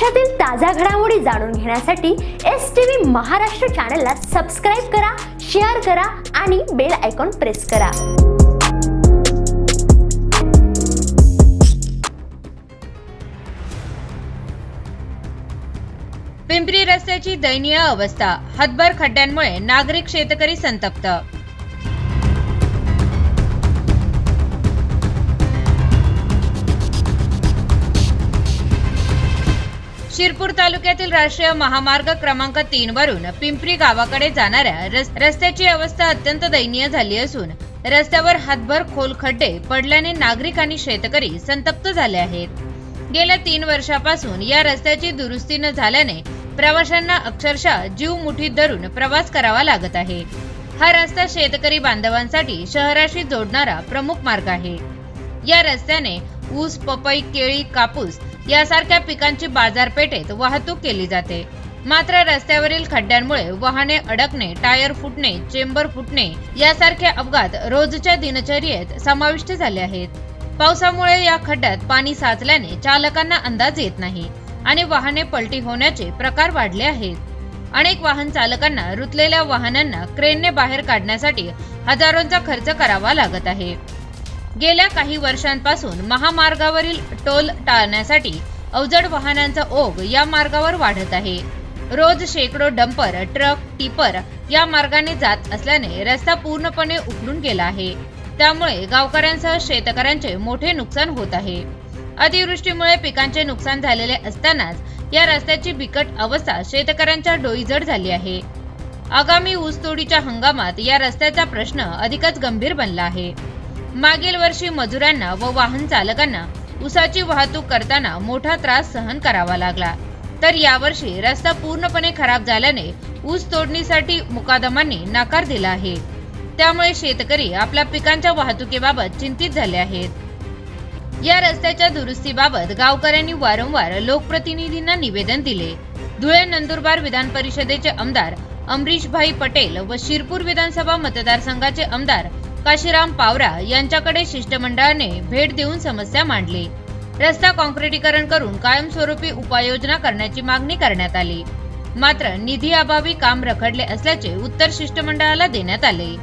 महाराष्ट्रातील ताज्या घडामोडी जाणून घेण्यासाठी एस टी व्ही महाराष्ट्र चॅनलला सबस्क्राईब करा शेअर करा आणि बेल आयकॉन प्रेस करा. पिंपरी रस्त्याची दयनीय अवस्था. हातभर खड्ड्यांमुळे नागरिक शेतकरी संतप्त. शिरपूर तालुक्यातील राष्ट्रीय महामार्ग क्रमांक तीन वरून पिंपरी गावाकडे जाणाऱ्या रस्त्याची अवस्था अत्यंत दयनीय झाली असून रस्त्यावर हातभर खोल खड्डे पडल्याने नागरिक आणि शेतकरी संतप्त झाले आहेत. गेल्या तीन वर्षापासून या रस्त्याची दुरुस्ती न झाल्याने प्रवाशांना अक्षरशः जीव मुठीत धरून प्रवास करावा लागत आहे. हा रस्ता शेतकरी बांधवांसाठी शहराशी जोडणारा प्रमुख मार्ग आहे. या रस्त्याने ऊस पपई केळी कापूस यासारख्या पिकांची बाजारपेठेत वाहतूक केली जाते. मात्र रस्त्यावरील खड्ड्यांमुळे वाहने अडकणे टायर फुटणे चेंबर फुटणे यासारखे अपघात रोजच्या दिनचर्येत समाविष्ट झाले आहेत. पावसामुळे या खड्ड्यात पाणी साचल्याने चालकांना अंदाज येत नाही आणि वाहने पलटी होण्याचे प्रकार वाढले आहेत. अनेक वाहन चालकांना रुतलेल्या वाहनांना क्रेनने बाहेर काढण्यासाठी हजारोंचा खर्च करावा लागत आहे. गेल्या काही वर्षांपासून महामार्गावरील टोल टाळण्यासाठी अवजड वाहनांचा ओघ या मार्गावर वाढत आहे. रोज शेकडो डंपर ट्रक टिपर या मार्गाने जात असल्याने रस्ता पूर्णपणे उकडून गेला आहे. त्यामुळे गावकऱ्यांसह शेतकऱ्यांचे मोठे नुकसान होत आहे. अतिवृष्टीमुळे पिकांचे नुकसान झालेले असतानाच या रस्त्याची बिकट अवस्था शेतकऱ्यांच्या डोईजड झाली आहे. आगामी ऊसतोडीच्या हंगामात या रस्त्याचा प्रश्न अधिकच गंभीर बनला आहे. मागील वर्षी मजुरांना व वाहन चालकांना ऊसाची वाहतूक करताना मोठा त्रास सहन करावा लागला. तर यावर्षी रस्ता पूर्णपणे खराब झाल्याने ऊस तोडणीसाठी मुकादमांनी नकार दिला आहे. त्यामुळे शेतकरी आपल्या पिकांच्या वाहतुकीबाबत चिंतित झाले आहेत. या रस्त्याच्या दुरुस्तीबाबत गावकऱ्यांनी वारंवार लोकप्रतिनिधींना निवेदन दिले. धुळे नंदुरबार विधान परिषदेचे आमदार अमरीशभाई पटेल व शिरपूर विधानसभा मतदारसंघाचे आमदार काशीराम पावरा यांच्याकडे शिष्टमंडळाने भेट देऊन समस्या मांडली. रस्ता काँक्रिटीकरण करून कायमस्वरूपी उपाययोजना करण्याची मागणी करण्यात आली. मात्र निधी अभावी काम रखडले असल्याचे उत्तर शिष्टमंडळाला देण्यात आले.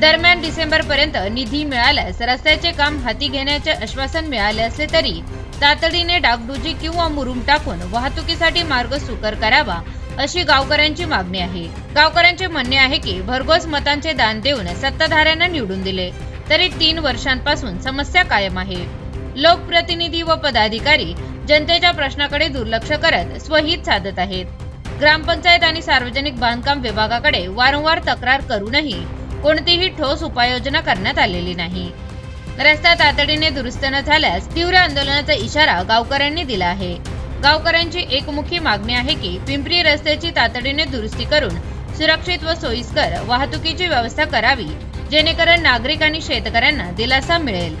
दरम्यान डिसेंबर पर्यंत निधी मिळाल्यास रस्त्याचे काम हाती घेण्याचे आश्वासन मिळाले असले तरी तातडीने डागडुजी किंवा मुरुम टाकून वाहतुकीसाठी मार्ग सुकर करावा अशी गावकऱ्यांची मागणी आहे. गावकऱ्यांचे म्हणणे आहे की भरघोस मतांचे दान देऊन सत्ताधाऱ्यांना निवडून दिले. तरी तीन वर्षांपासून समस्या कायम आहे. लोकप्रतिनिधी व पदाधिकारी जनतेच्या प्रश्नाकडे दुर्लक्ष करत स्वहित साधत आहेत. ग्रामपंचायत आणि सार्वजनिक बांधकाम विभागाकडे वारंवार तक्रार करूनही कोणतीही ठोस उपाययोजना करण्यात आलेली नाही. रस्ता तातडीने दुरुस्त न झाल्यास तीव्र आंदोलनाचा इशारा गावकऱ्यांनी दिला आहे. गावकऱ्यांची एकमुखी मागणी आहे की पिंपरी रस्त्याची तातडीने दुरुस्ती करून सुरक्षित व सोयीस्कर वाहतुकीची व्यवस्था करावी जेणेकरून नागरिक आणि शेतकऱ्यांना दिलासा मिळेल.